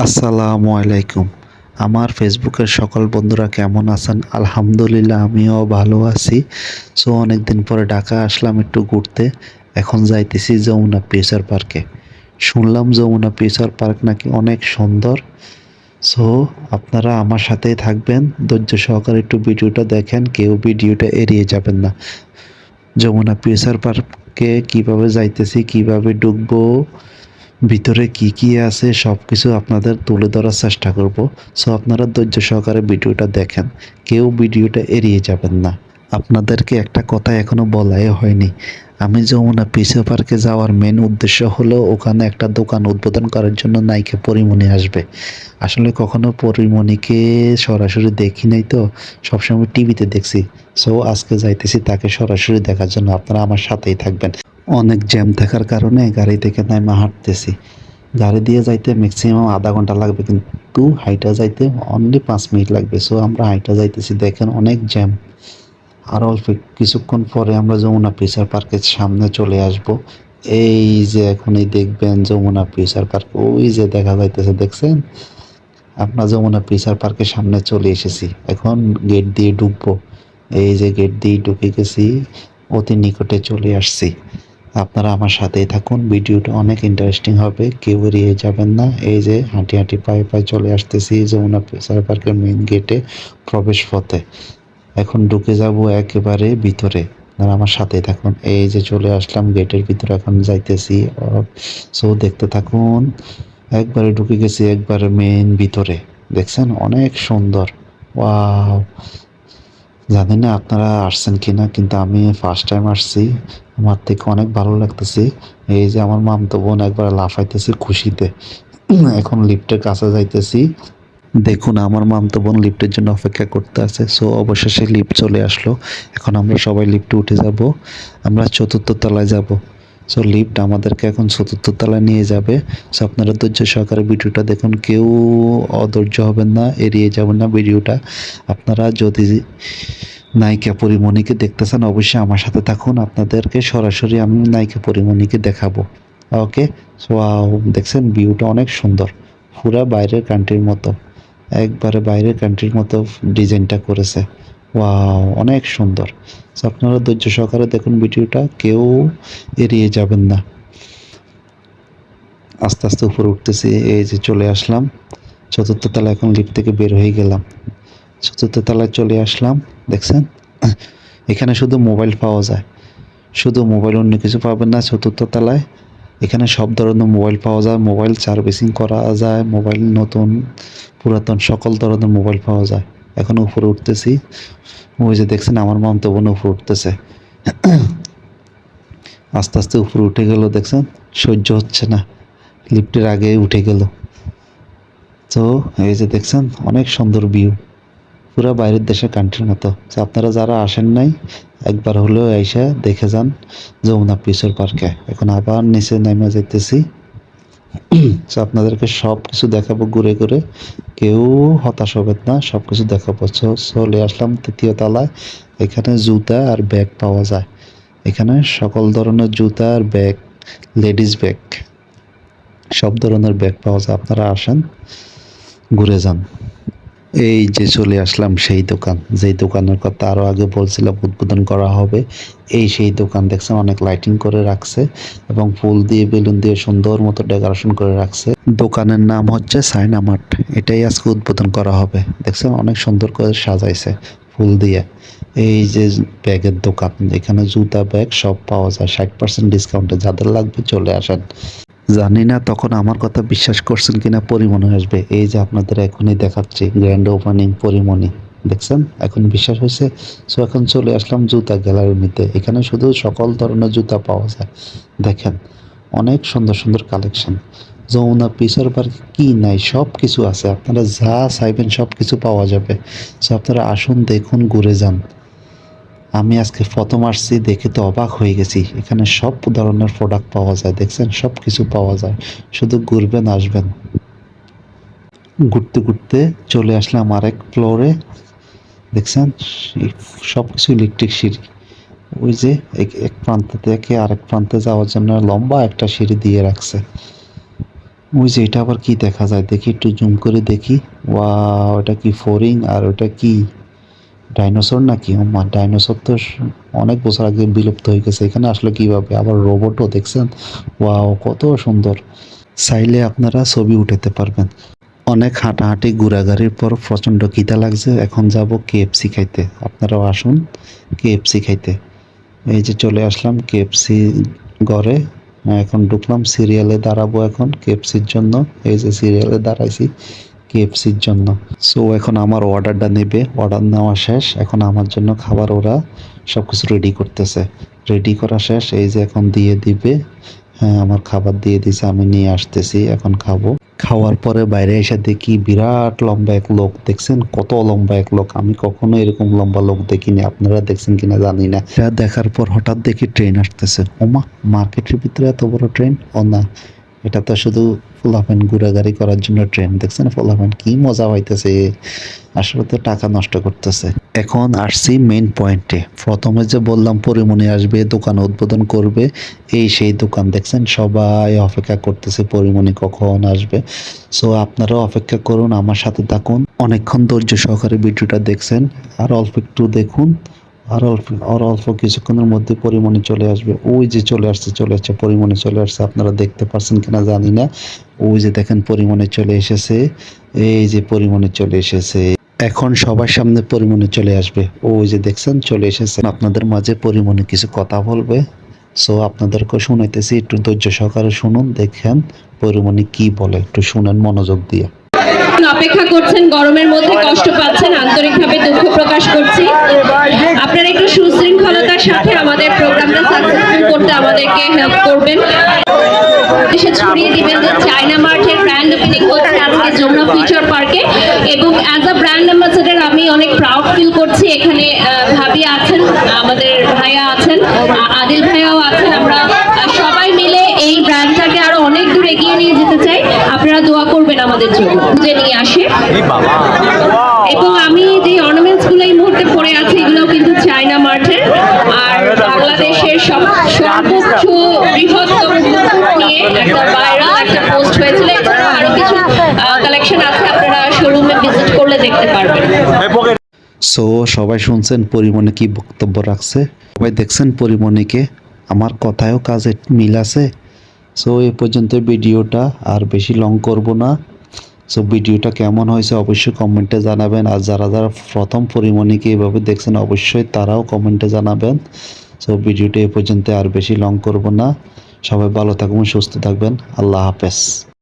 আসসালামু আলাইকুম। আমার ফেসবুকের সকল বন্ধুরা কেমন আছেন? আলহামদুলিল্লাহ, আমিও ভালো আছি। সো অনেক দিন পরে ঢাকা আসলাম একটু ঘুরতে। এখন যাইতেছি যমুনা ফিউচার পার্কে। শুনলাম যমুনা ফিউচার পার্ক নাকি অনেক সুন্দর। সো, আপনারা আমার সাথেই থাকবেন। ধৈর্য সহকারে একটু ভিডিওটা দেখেন, কেউ ভিডিওটা এড়িয়ে যাবেন না। যমুনা ফিউচার পার্কে কীভাবে যাইতেছি, কীভাবে ঢুকবো ভিতরে কি কি আছে সব কিছু আপনাদের তুলে ধরার চেষ্টা করব। সো আপনারা ধৈর্য সহকারে ভিডিওটা দেখেন। কেউ ভিডিওটা এড়িয়ে যাবেন না। আপনাদেরকে একটা কথা এখনও বলাই হয়নি। আমি যমুনা পিসে পার্কে যাওয়ার মেন উদ্দেশ্য হলো ওখানে একটা দোকান উদ্বোধন করার জন্য নাইকে পরিমণি আসবে। আসলে কখনো পরিমণিকে সরাসরি দেখি নাই তো, সবসময় টিভিতে দেখছি। সো আজকে যাইতেছি তাকে সরাসরি দেখার জন্য। আপনারা আমার সাথেই থাকবেন। অনেক জ্যাম থাকার কারণে গাড়ি থেকে নাইমা হাঁটতেছি। গাড়ি দিয়ে যাইতে ম্যাক্সিমাম আধা ঘণ্টা লাগবে, কিন্তু হাইটা যাইতে অনলি পাঁচ মিনিট লাগবে। সো আমরা হাইটা যাইতেছি, দেখেন অনেক জ্যাম। আর অল্প কিছুক্ষণ পরে আমরা যমুনা পিসার পার্কের সামনে চলে আসব। এই যে এখনই দেখবেন যমুনা পিসার পার্ক, ওই যে দেখা যাইতেছে, দেখছেন? আমরা যমুনা পিসার পার্কের সামনে চলে এসেছি। এখন গেট দিয়ে ঢুকবো। এই যে গেট দিয়ে ঢুকে গেছি, অতি নিকটে চলে আসছি। আপনারা আমার সাথেই থাকুন। ভিডিওটা অনেক ইন্টারেস্টিং হবে, কেউ এড়িয়ে যাবেন না। এই যে হাঁটি হাঁটি পায়ে পায়ে চলে আসতেছি যমুনা ফিচার পার্কের মেইন গেটে প্রবেশ পথে এখন ঢুকে যাব একেবারে ভিতরে। আপনারা আমার সাথেই থাকুন। এই যে চলে আসলাম গেটের ভিতরে এখন যাইতেছি। সো দেখতে থাকুন, একবারে ঢুকে গেছি একবারে মেইন ভিতরে। দেখছেন? অনেক সুন্দর। ওয়াও জানি না আপনারা আসছেন কিনা, কিন্তু আমি ফার্স্ট টাইম আসছি। আমার থেকে অনেক ভালো লাগতেছে। এই যে আমার মামতো বোন একবার লাফাইতেছে খুশিতে। এখন লিফটের কাছে যাইতেছি। দেখুন, আমার মামতো বোন লিফটের জন্য অপেক্ষা করতে আছে। সো অবশেষে লিফট চলে আসলো। এখন আমরা সবাই লিফটে উঠে যাব। আমরা চতুর্থ তলায় যাব। সো লিফট আমাদেরকে এখন চতুর্থ তলায় নিয়ে যাবে। সো আপনারা ধৈর্য সহকারে ভিডিওটা দেখুন। কেউ অধৈর্য হবেন না, এড়িয়ে যাবেন না ভিডিওটা। আপনারা যদি নায়িকা পরিমণিকে দেখতেছেন, অবশ্যই আমার সাথে থাকুন, আপনাদেরকে সরাসরি আমি নায়িকা পরিমণিকে দেখাবো। ওকে? দেখছেন ভিউটা অনেক সুন্দর। পুরা বাইরের কান্ট্রির মতো। একবারে বাইরের কান্ট্রির মতো ডিজাইনটা করেছে। ওয়াও অনেক সুন্দর। আপনারা ধৈর্য সহকারে দেখুন ভিডিওটা, কেউ এড়িয়ে যাবেন না। আস্তে আস্তে উপরে উঠতেছি, এই যে চলে আসলাম। চতুর্থ তলা এখন লিফট থেকে বের হয়ে গেলাম। চতুর্থ তলায় চলে আসলাম, দেখছেন? এখানে শুধু মোবাইল পাওয়া যায়। শুধু মোবাইল অন্য কিছু পাবেন না চতুর্থ তলায়। এখানে সব ধরনের মোবাইল পাওয়া যায়, মোবাইল সার্ভিসিং করা যায়, মোবাইল নতুন, পুরাতন, সকল ধরনের মোবাইল পাওয়া যায়। এখন উপরে উঠতেছি। ওই যে দেখছেন, আমার মামতো বোন উপরে উঠতেছে। আস্তে আস্তে উপরে উঠে গেল, দেখছেন? সহ্য হচ্ছে না। লিফটের আগে উঠে গেল। তো, এই যে দেখছেন, অনেক সুন্দর ভিউ পুরো বাইরের দেশের কান্ট্রির মতো। আপনারা যারা আসেন নাই, একবার হলেও এসে দেখে যান যমুনা পিসর পার্কে এখন আবার নিচে নেমে যেতেছি। আপনাদেরকে সব কিছু দেখাবো ঘুরে ঘুরে। কেউ হতাশ হবেন না সব কিছু দেখাবো চলে আসলাম তৃতীয় তলায়। এখানে জুতা আর ব্যাগ পাওয়া যায়। এখানে সকল ধরনের জুতা আর ব্যাগ লেডিস ব্যাগ সব ধরনের ব্যাগ পাওয়া যায়। আপনারা আসেন, ঘুরে যান। এই যে চলে আসলাম সেই দোকান, যেই দোকানের কথা আরও আগে বলছিলাম, উদ্বোধন করা হবে, এই সেই দোকান দেখছেন অনেক লাইটিং করে রাখছে এবং ফুল দিয়ে, বেলুন দিয়ে সুন্দর মতো ডেকোরেশন করে রাখছে। দোকানের নাম হচ্ছে সাইনা মার্ট এটাই আজকে উদ্বোধন করা হবে। দেখছেন অনেক সুন্দর করে সাজাইছে ফুল দিয়ে। এই যে ব্যাগের দোকান, এখানে জুতা ব্যাগ সব পাওয়া যায়, ষাট পার্সেন্ট ডিসকাউন্টে যাদের লাগবে চলে আসেন। জানি না, তখন আমার কথা বিশ্বাস করছেন কিনা পরিমণি আসবে। এই যে আপনাদের এখনই দেখাচ্ছি গ্র্যান্ড ওপেনিং পরিমণি। দেখছেন? এখন বিশ্বাস হয়েছে। সো এখন চলে আসলাম জুতা গ্যালারির মধ্যে এখানে শুধু সকল ধরনের জুতা পাওয়া যায়। দেখেন, অনেক সুন্দর সুন্দর কালেকশন যমুনা পিসার পার্কে কি নাই সব কিছু আছে। আপনারা যা চাইবেন সব কিছু পাওয়া যাবে। সো আপনারা আসুন, দেখুন, ঘুরে যান। আমি আজকে প্রথম আসছি, দেখে তো অবাক হয়ে গেছি। এখানে সব ধরনের প্রোডাক্ট পাওয়া যায়, দেখছেন? সব কিছু পাওয়া যায়। শুধু ঘুরবেন, আসবেন। ঘুরতে ঘুরতে চলে আসলাম আরেক ফ্লোরে দেখছেন? সব কিছু ইলেকট্রিক সিঁড়ি। ওই যে এক এক প্রান্ত থেকে আরেক প্রান্তে যাওয়ার জন্য লম্বা একটা সিঁড়ি দিয়ে রাখছে। ওই যে এটা আবার কি দেখা যায়? দেখি একটু জুম করে দেখি। ওয়া ওটা কি ফোরিং আর ওটা কি? ডাইনোসর নাকি? মা, ডাইনোসর তো অনেক বছর আগে বিলুপ্ত হয়ে গেছে। এখানে আসলে কীভাবে? আবার রোবটও দেখছেন? ওয়াও, কত সুন্দর। চাইলে আপনারা ছবি উঠাতে পারবেন। অনেক হাঁটাহাঁটি, ঘোরাঘুরির পর প্রচণ্ড কিতা লাগছে। এখন যাব কেএফসি খাইতে। আপনারাও আসুন কেএফসি খাইতে। এই যে চলে আসলাম কেএফসি ঘরে। এখন ঢুকলাম, সিরিয়ালে দাঁড়াবো এখন কেএফসির জন্য। এই যে সিরিয়ালে দাঁড়াইছি। কেএফসির জন্য। সো এখন আমার অর্ডারটা নেবে। অর্ডার নেওয়া শেষ। এখন আমার জন্য খাবার ওরা সব কিছু রেডি করতেছে। রেডি করা শেষ। এই যে এখন দিয়ে দিবে। হ্যাঁ আমার খাবার দিয়ে দিছে। আমি নিয়ে আসতেছি। এখন খাব। খাওয়ার পরে বাইরে এসে দেখি বিরাট লম্বা এক লোক। দেখছেন? কত লম্বা এক লোক। আমি কখনো এরকম লম্বা লোক দেখিনি। আপনারা দেখছেন কিনা জানি না। দেখার পর হঠাৎ দেখি ট্রেন আসতেছে। ওমা মার্কেটের ভিতরে এত বড় ট্রেন ও না। এটা তো শুধু ফোলাফেন ঘোরাঘুরি করার জন্য ট্রেন দেখছেন? ফোলাফেন কি মজা পাইতেছে। আসলে তো টাকা নষ্ট করতেছে। এখন আসছি মেইন পয়েন্টে প্রথমে যে বললাম পরিমণি আসবে, দোকান উদ্বোধন করবে। এই সেই দোকান, দেখছেন? সবাই অপেক্ষা করতেছে পরিমণি কখন আসবে। সো আপনারাও অপেক্ষা করুন, আমার সাথে থাকুন। অনেকক্ষণ ধৈর্য সহকারে ভিডিওটা দেখছেন। আর অল্প একটু দেখুন। আর অল্প আর অল্প কিছুক্ষণের মধ্যে পরিমণি চলে আসবে। ওই যে চলে আসছে চলে আসছে, পরিমণি চলে আসছে, আপনারা দেখতে পাচ্ছেন কিনা জানি না। ওই যে দেখেন পরিমণি চলে এসেছে, এই যে পরিমণি চলে এসেছে। এখন সবার সামনে পরিমণি চলে আসবে। ওই যে দেখছেন, চলে এসেছে। আপনাদের মাঝে পরিমণি কিছু কথা বলবে। সো আপনাদেরকে শুনাইতেছি, একটু ধৈর্য সহকারে শুনুন, দেখেন পরিমণি কি বলে, একটু শুনেন মনোযোগ দিয়ে। অপেক্ষা করছেন, গরমের মধ্যে কষ্ট পাচ্ছেন, আন্তরিকভাবে দুঃখ প্রকাশ করছি। আপনারা একটু সুশৃঙ্খলতার সাথে আমাদের প্রোগ্রামটা সাকসেসফুল করতে আমাদেরকে হেল্প করবেন। ছড়িয়ে দিবেন যে চায়না মার্টের ব্র্যান্ড ওপেনিং হচ্ছে আজকে যমুনা ফিউচার পার্কে এবং অ্যাজ আ ব্র্যান্ড অ্যাম্বাসেডর আমি অনেক প্রাউড ফিল করছি। এখানে ভাবি আছেন, আমাদের ভাইয়া আছেন আদিল ভাইয়াও আছেন, আমরা আহ, সবাই মিলে এই ব্র্যান্ডটাকে আরও অনেক দূর এগিয়ে নিয়ে যেতে চাই আপনারা দোয়া করবেন আমাদের জন্য যে নিয়ে আসে। এবং আমি যে অর্নামেন্টসগুলো এই মুহূর্তে পরে আছে এগুলো কিন্তু চায়না মার্টের আর বাংলাদেশের সব সর্বোচ্চ বৃহত্তম নিয়ে একটা ভাইরাল একটা পোস্ট হয়েছিল আরও কিছু কালেকশন আছে আপনারা শোরুমে ভিজিট করলে দেখতে পারবেন। সো সবাই শুনছেন পরিমণি কি বক্তব্য রাখছে? সবাই দেখছেন পরিমণিকে? আমার কথায়ও কাজে মিল আছে? সো এই পর্যন্ত ভিডিওটা আর বেশি লং করব না। সো ভিডিওটা কেমন হয়েছে অবশ্যই কমেন্টে জানাবেন। আর যারা যারা প্রথম পরিমণিকে এভাবে দেখছেন, অবশ্যই তারাও কমেন্টে জানাবেন। সো ভিডিওটা এ পর্যন্ত আর বেশি লং করব না। সবাই ভালো থাকবেন সুস্থ থাকবেন। আল্লাহ হাফেজ।